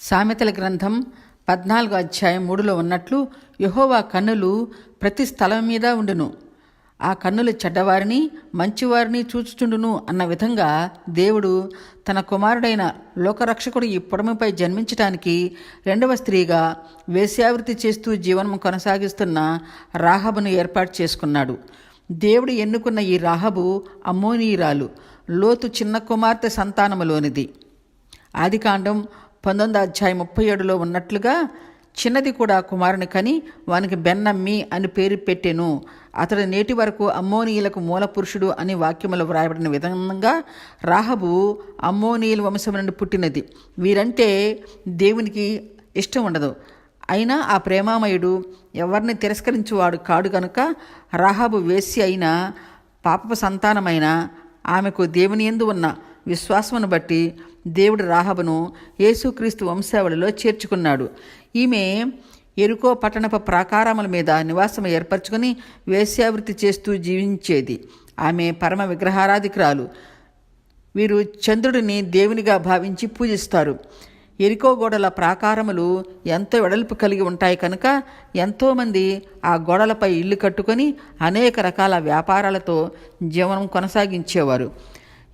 సామెతల గ్రంథం పద్నాలుగు అధ్యాయం మూడులో ఉన్నట్లు యహోవా కన్నులు ప్రతి స్థలం మీద ఉండును. ఆ కన్నులు చెడ్డవారిని మంచివారిని చూచుచుండును అన్న విధంగా దేవుడు తన కుమారుడైన లోకరక్షకుడు ఈ పుడమిపై జన్మించటానికి రెండవ స్త్రీగా వేశ్యావృత్తి చేస్తూ జీవనం కొనసాగిస్తున్న రాహబును ఏర్పాటు చేసుకున్నాడు. దేవుడు ఎన్నుకున్న ఈ రాహబు అమ్మోనీయురాలు లోతు చిన్న కుమార్తె సంతానములోనిది. ఆదికాండం పంతొమ్మిది అధ్యాయం ముప్పై ఏడులో ఉన్నట్లుగా చిన్నది కూడా కుమారుని కని వానికి బెన్నమ్మి అని పేరు పెట్టెను. అతడు నేటి వరకు అమ్మోనీయులకు మూల పురుషుడు అని వాక్యములు వ్రాయబడిన విధంగా రాహబు అమ్మోనీయుల వంశం నుండి పుట్టినది. వీరంటే దేవునికి ఇష్టం ఉండదు. అయినా ఆ ప్రేమామయుడు ఎవరిని తిరస్కరించువాడు కాడు కనుక రాహబు వేసి అయిన పాపపు సంతానమైన ఆమెకు దేవుని ఎందు ఉన్న విశ్వాసమును బట్టి దేవుడు రాహబను యేసుక్రీస్తు వంశావళిలో చేర్చుకున్నాడు. ఈమె ఎరుకో పట్టణపు ప్రాకారముల మీద నివాసం ఏర్పరచుకొని వేశ్యావృత్తి చేస్తూ జీవించేది. ఆమె పరమ విగ్రహారాధికురాలు. వీరు చంద్రుడిని దేవునిగా భావించి పూజిస్తారు. ఎరికో గోడల ప్రాకారములు ఎంతో వెడల్పు కలిగి ఉంటాయి కనుక ఎంతోమంది ఆ గోడలపై ఇల్లు కట్టుకొని అనేక రకాల వ్యాపారాలతో జీవనం కొనసాగించేవారు.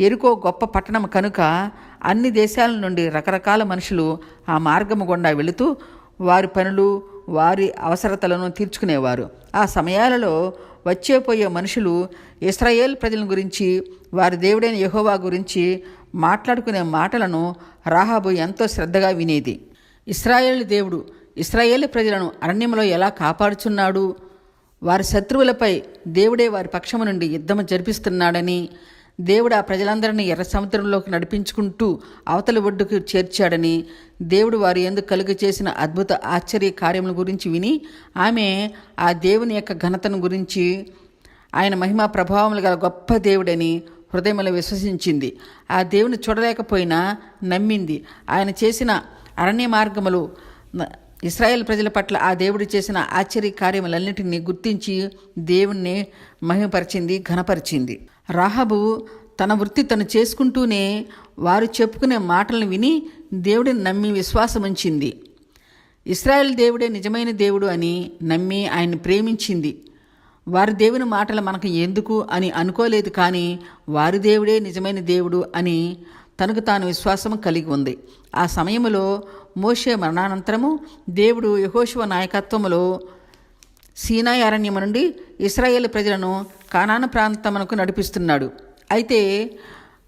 ఎరుకో గొప్ప పట్టణం కనుక అన్ని దేశాల నుండి రకరకాల మనుషులు ఆ మార్గము గుండా వెళుతూ వారి పనులు వారి అవసరతలను తీర్చుకునేవారు. ఆ సమయాలలో వచ్చేపోయే మనుషులు ఇస్రాయేల్ ప్రజల గురించి వారి దేవుడైన యహోవా గురించి మాట్లాడుకునే మాటలను రాహాబు ఎంతో శ్రద్ధగా వినేది. ఇస్రాయేల్ దేవుడు ఇస్రాయేల్ ప్రజలను అరణ్యంలో ఎలా కాపాడుచున్నాడు? వారి శత్రువులపై దేవుడే వారి పక్షము నుండి యుద్ధము జరిపిస్తున్నాడని దేవుడు ఆ ప్రజలందరినీ ఎర్ర సముద్రంలోకి నడిపించుకుంటూ అవతలి ఒడ్డుకు చేర్చాడని దేవుడు వారి ఎందుకు కలుగు చేసిన అద్భుత ఆశ్చర్య కార్యముల గురించి విని ఆమె ఆ దేవుని యొక్క ఘనతను గురించి ఆయన మహిమా ప్రభావములు గల గొప్ప దేవుడని హృదయంలో విశ్వసించింది. ఆ దేవుని చూడలేకపోయినా నమ్మింది. ఆయన చేసిన అరణ్య మార్గములు ఇస్రాయేల్ ప్రజల పట్ల ఆ దేవుడు చేసిన ఆశ్చర్య కార్యములన్నిటినీ గుర్తించి దేవుణ్ణి మహిమపరిచింది ఘనపరిచింది. రాహబు తన వృత్తి తను చేసుకుంటూనే వారు చెప్పుకునే మాటలను విని దేవుడిని నమ్మి విశ్వాసముంచింది. ఇస్రాయేల్ దేవుడే నిజమైన దేవుడు అని నమ్మి ఆయన్ని ప్రేమించింది. వారి దేవుని మాటలు మనకు ఎందుకు అని అనుకోలేదు కానీ వారి దేవుడే నిజమైన దేవుడు అని తనకు తాను విశ్వాసం కలిగి ఉంది. ఆ సమయంలో మోషే మరణానంతరము దేవుడు యహోశివ నాయకత్వములో సీనాయి అరణ్యము నుండి ఇస్రాయేల్ ప్రజలను కానాను ప్రాంతమునకు నడిపిస్తున్నాడు. అయితే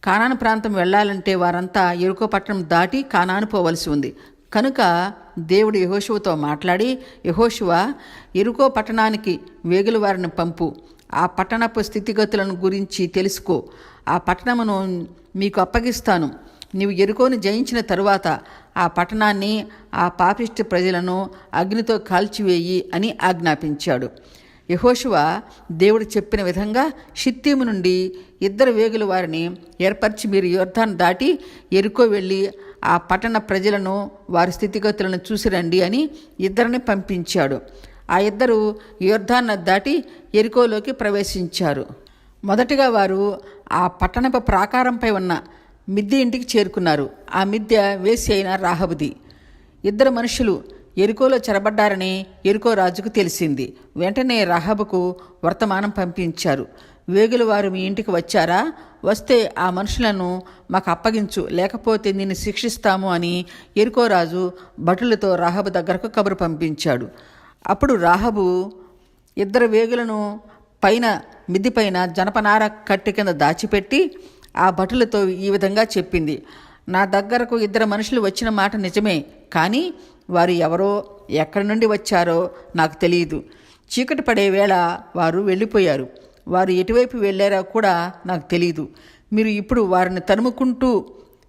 కానాను ప్రాంతం వెళ్ళాలంటే వారంతా ఎరుకో పట్టణం దాటి కానాను పోవలసి ఉంది. కనుక దేవుడు యహోశివతో మాట్లాడి యహోశివ ఎరుకో పట్టణానికి వేగుల వారిని పంపు. ఆ పట్టణపు స్థితిగతులను గురించి తెలుసుకో. ఆ పట్టణమును మీకు అప్పగిస్తాను. నీవు ఎరుకోని జయించిన తరువాత ఆ పట్టణాన్ని ఆ పాపిష్టి ప్రజలను అగ్నితో కాల్చివేయి అని ఆజ్ఞాపించాడు. యహోశువ దేవుడు చెప్పిన విధంగా షిత్తీము నుండి ఇద్దరు వేగులు వారిని ఏర్పరిచి మీరు యోర్ధాన్ దాటి ఎరుకో వెళ్ళి ఆ పట్టణ ప్రజలను వారి స్థితిగతులను చూసిరండి అని ఇద్దరిని పంపించాడు. ఆ ఇద్దరు యుర్ధాన్న దాటి ఎరుకోలోకి ప్రవేశించారు. మొదటిగా వారు ఆ పట్టణపు ప్రాకారంపై ఉన్న మిద్దె ఇంటికి చేరుకున్నారు. ఆ మిద్దె వేసి అయిన రాహబుది. ఇద్దరు మనుషులు ఎరుకోలో చెరబడ్డారని ఎరుకో రాజుకు తెలిసింది. వెంటనే రాహబుకు వర్తమానం పంపించారు. వేగుల వారు మీ ఇంటికి వచ్చారా? వస్తే ఆ మనుషులను మాకు అప్పగించు లేకపోతే నిన్ను శిక్షిస్తాము అని ఎరుకోరాజు భటులతో రాహబు దగ్గరకు కబురు పంపించాడు. అప్పుడు రాహబు ఇద్దరు వేగులను పైన మిద్ది పైన జనపనార కట్టె కింద దాచిపెట్టి ఆ భటులతో ఈ విధంగా చెప్పింది. నా దగ్గరకు ఇద్దరు మనుషులు వచ్చిన మాట నిజమే కానీ వారు ఎవరో ఎక్కడి నుండి వచ్చారో నాకు తెలియదు. చీకటి పడే వేళ వారు వెళ్ళిపోయారు. వారు ఎటువైపు వెళ్ళారో కూడా నాకు తెలియదు మీరు ఇప్పుడు వారిని తరుముకుంటూ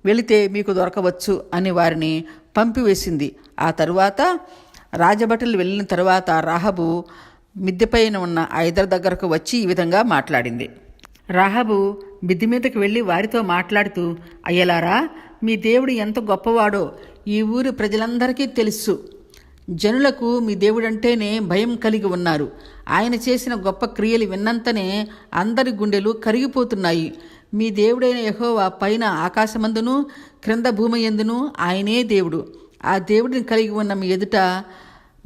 వెళితే మీకు దొరకవచ్చు అని వారిని పంపివేసింది. ఆ తరువాత రాజభటులు వెళ్ళిన తర్వాత రాహబు మిద్దెపైన ఉన్న ఐదర్ దగ్గరకు వచ్చి ఈ విధంగా మాట్లాడింది. రాహబు మిద్ది మీదకి వెళ్ళి వారితో మాట్లాడుతూ అయ్యలారా మీ దేవుడు ఎంత గొప్పవాడో ఈ ఊరి ప్రజలందరికీ తెలుసు. జనులకు మీ దేవుడంటేనే భయం కలిగి ఉన్నారు. ఆయన చేసిన గొప్ప క్రియలు విన్నంతనే అందరి గుండెలు కరిగిపోతున్నాయి. మీ దేవుడైన యహోవా పైన ఆకాశమందును క్రింద భూమి ఎందును ఆయనే దేవుడు. ఆ దేవుడిని కలిగి ఉన్న మీ ఎదుట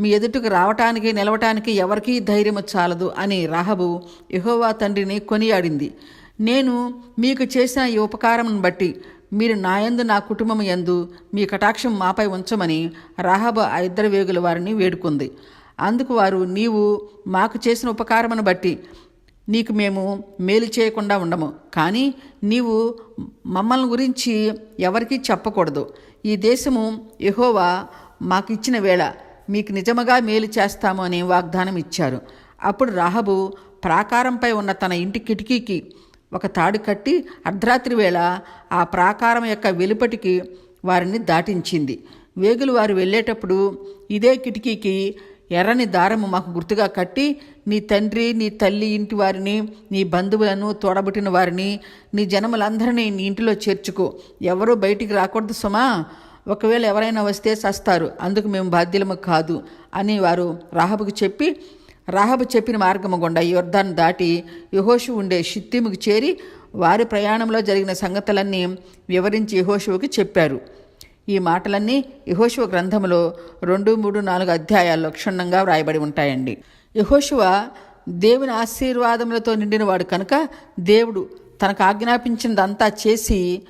మీ ఎదుటకు రావటానికి నిలవటానికి ఎవరికీ ధైర్యము చాలదు అని రాహబు యహోవా తండ్రిని కొనియాడింది. నేను మీకు చేసిన ఈ ఉపకారమును బట్టి మీరు నా యందు నా కుటుంబం యందు మీ కటాక్షం మాపై ఉంచమని రాహబు ఆ ఇద్దరు వేగుల వారిని వేడుకుంది. అందుకు వారు నీవు మాకు చేసిన ఉపకారమును బట్టి నీకు మేము మేలు చేయకుండా ఉండము. కానీ నీవు మమ్మల్ని గురించి ఎవరికీ చెప్పకూడదు. ఈ దేశము ఎహోవా మాకు ఇచ్చిన వేళ మీకు నిజముగా మేలు చేస్తాము అని వాగ్దానం ఇచ్చారు. అప్పుడు రాహబు ప్రాకారంపై ఉన్న తన ఇంటి కిటికీకి ఒక తాడు కట్టి అర్ధరాత్రి వేళ ఆ ప్రాకారం యొక్క వెలుపటికి వారిని దాటించింది. వేగులు వారు వెళ్ళేటప్పుడు ఇదే కిటికీకి ఎర్రని దారము మాకు గుర్తుగా కట్టి నీ తండ్రి నీ తల్లి ఇంటి వారిని నీ బంధువులను తోడబుట్టిన వారిని నీ జనములందరినీ నీ ఇంటిలో చేర్చుకో. ఎవరూ బయటికి రాకూడదు సుమా. ఒకవేళ ఎవరైనా వస్తే చస్తారు. అందుకు మేము బాధ్యులము కాదు అని వారు రాహబుకు చెప్పి రాహబు చెప్పిన మార్గము గుండా యుర్ధాన్ని దాటి యహోషు ఉండే షిత్తిముకు చేరి వారి ప్రయాణంలో జరిగిన సంగతులన్నీ వివరించి యహోషువుకి చెప్పారు. ఈ మాటలన్నీ యహోశివ గ్రంథంలో రెండు మూడు నాలుగు అధ్యాయాల్లో క్షుణ్ణంగా వ్రాయబడి ఉంటాయండి. యహోశివ దేవుని ఆశీర్వాదములతో నిండినవాడు కనుక దేవుడు తనకు ఆజ్ఞాపించినదంతా చేసి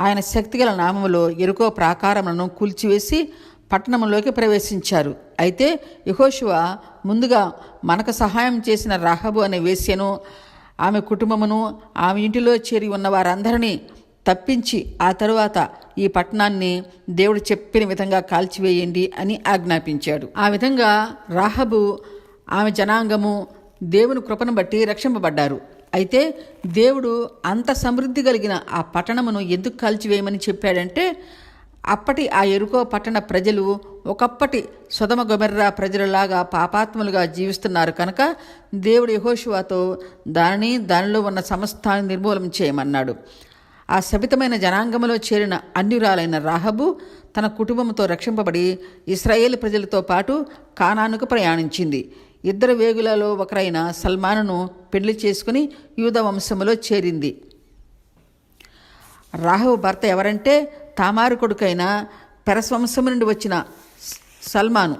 ఆయన శక్తిగల నామములో ఎరుకో ప్రాకారములను కూల్చివేసి పట్టణంలోకి ప్రవేశించారు. అయితే యహోశివ ముందుగా మనకు సహాయం చేసిన రాహబు అనే వేశ్యను ఆమె కుటుంబమును ఆమె ఇంటిలో చేరి ఉన్న వారందరినీ తప్పించి ఆ తరువాత ఈ పట్టణాన్ని దేవుడు చెప్పిన విధంగా కాల్చివేయండి అని ఆజ్ఞాపించాడు. ఆ విధంగా రాహబు ఆమె జనాంగము దేవుని కృపను బట్టి రక్షింపబడ్డారు. అయితే దేవుడు అంత సమృద్ధి కలిగిన ఆ పట్టణమును ఎందుకు కాల్చివేయమని చెప్పాడంటే అప్పటి ఆ ఎరుకో పట్టణ ప్రజలు ఒకప్పటి సుధమ గొమెర్రా ప్రజలలాగా పాపాత్ములుగా జీవిస్తున్నారు కనుక దేవుడు యహోషువాతో దానిని దానిలో ఉన్న సమస్తాన్ని నిర్మూలన చేయమన్నాడు. ఆ శపితమైన జనాంగంలో చేరిన అన్యురాలైన రాహబు తన కుటుంబంతో రక్షింపబడి ఇస్రాయేల్ ప్రజలతో పాటు కానానుకు ప్రయాణించింది. ఇద్దరు వేగులలో ఒకరైన సల్మానును పెళ్ళి చేసుకుని యూద వంశములో చేరింది. రాహవు భర్త ఎవరంటే తామారు కొడుకైన పెరస్వంశము నుండి వచ్చిన సల్మాను.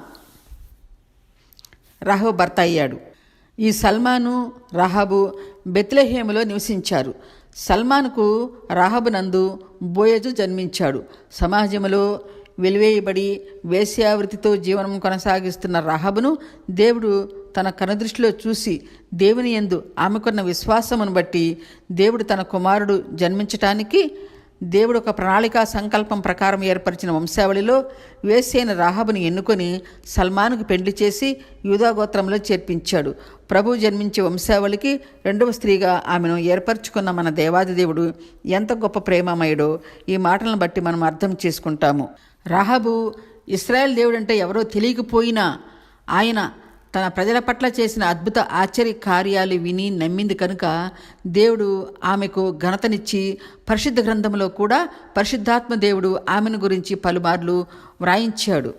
రాహవు భర్త అయ్యాడు. ఈ సల్మాను రాహబు బెత్లెహేములో నివసించారు. సల్మాన్కు రాహబు నందు బోయజు జన్మించాడు. సమాజంలో వెలివేయబడి వేశ్యావృతితో జీవనం కొనసాగిస్తున్న రాహబును దేవుడు తన కనుదృష్టిలో చూసి దేవుని యందు ఆమెకున్న విశ్వాసమును బట్టి దేవుడు తన కుమారుడు జన్మించటానికి దేవుడు ఒక ప్రణాళికా సంకల్పం ప్రకారం ఏర్పరిచిన వంశావళిలో వేసైన రాహబుని ఎన్నుకొని సల్మాన్కు పెండ్లి చేసి యూదాగోత్రంలో చేర్పించాడు. ప్రభు జన్మించే వంశావళికి రెండవ స్త్రీగా ఆమెను ఏర్పరచుకున్న మన దేవాది దేవుడు ఎంత గొప్ప ప్రేమమయుడో ఈ మాటలను బట్టి మనం అర్థం చేసుకుంటాము. రాహబు దేవుడు దేవుడంటే ఎవరో తెలియకపోయినా ఆయన తన ప్రజల పట్ల చేసిన అద్భుత ఆశ్చర్య కార్యాలు విని నమ్మింది కనుక దేవుడు ఆమెకు ఘనతనిచ్చి పరిశుద్ధ గ్రంథంలో కూడా పరిశుద్ధాత్మ దేవుడు ఆమెను గురించి పలుమార్లు వ్రాయించాడు.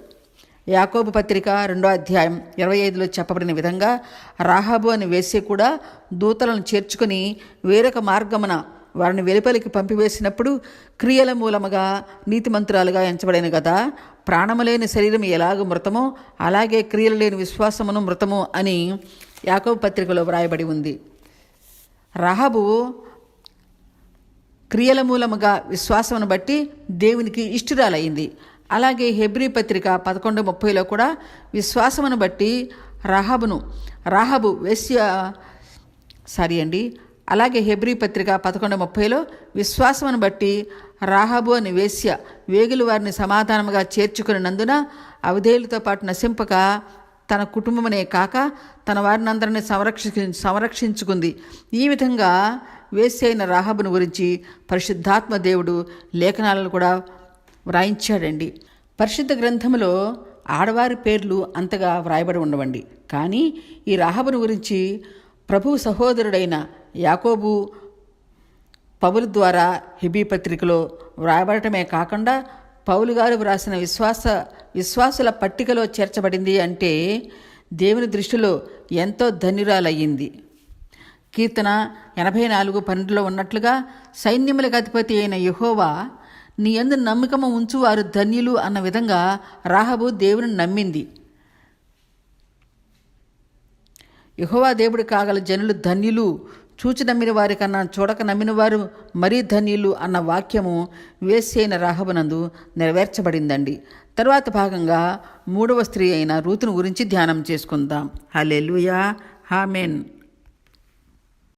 యాకోబు పత్రిక రెండో అధ్యాయం ఇరవై ఐదులో చెప్పబడిన విధంగా రాహాబు అని వేసే కూడా దూతలను చేర్చుకొని వేరొక మార్గమున వారిని వెలుపలికి పంపివేసినప్పుడు క్రియల మూలముగా నీతిమంతురాలుగా ఎంచబడిన కదా ప్రాణము లేని శరీరం ఎలాగ మృతమో అలాగే క్రియలు లేని విశ్వాసమును మృతము అని యాకవ పత్రికలో వ్రాయబడి ఉంది. రహబు క్రియల మూలముగా విశ్వాసమును బట్టి దేవునికి ఇష్టురాలయ్యింది అలాగే హెబ్రీ పత్రిక పదకొండు ముప్పైలో కూడా విశ్వాసమును బట్టి రహబును రహబు వేశ్య సారీ అండి అలాగే హెబ్రీ పత్రిక పదకొండు ముప్పైలో విశ్వాసమును బట్టి రాహబు అని వేశ్య వేగులు వారిని సమాధానముగా చేర్చుకున్నందున అవధేయులతో పాటు నశింపక తన కుటుంబమనే కాక తన వారిని అందరినీ సంరక్షి సంరక్షించుకుంది. ఈ విధంగా వేసి అయిన రాహబును గురించి పరిశుద్ధాత్మ దేవుడు లేఖనాలను కూడా వ్రాయించాడండి. పరిశుద్ధ గ్రంథంలో ఆడవారి పేర్లు అంతగా వ్రాయబడి ఉండవండి. కానీ ఈ రాహబును గురించి ప్రభు సహోదరుడైన యాకోబు పౌలు ద్వారా హిబీ పత్రికలో వ్రాయబడటమే కాకుండా పౌలు గారు వ్రాసిన విశ్వాస విశ్వాసుల పట్టికలో చేర్చబడింది అంటే దేవుని దృష్టిలో ఎంతో ధన్యురాలయ్యింది. కీర్తన ఎనభై నాలుగు పన్నెండులో ఉన్నట్లుగా సైన్యములకు అధిపతి అయిన యహోవా నీ ఎందు నమ్మకము ఉంచువారు ధన్యులు అన్న విధంగా రాహబు దేవుని నమ్మింది. యహోవా దేవుడు కాగల జనులు ధన్యులు. చూచి నమ్మిన వారి కన్నా చూడక నమ్మిన వారు మరీ ధన్యులు అన్న వాక్యము వేసి అయిన రాహబునందు నెరవేర్చబడిందండి. తర్వాత భాగంగా మూడవ స్త్రీ అయిన రూతును గురించి ధ్యానం చేసుకుందాం. హలెలుయా హామెన్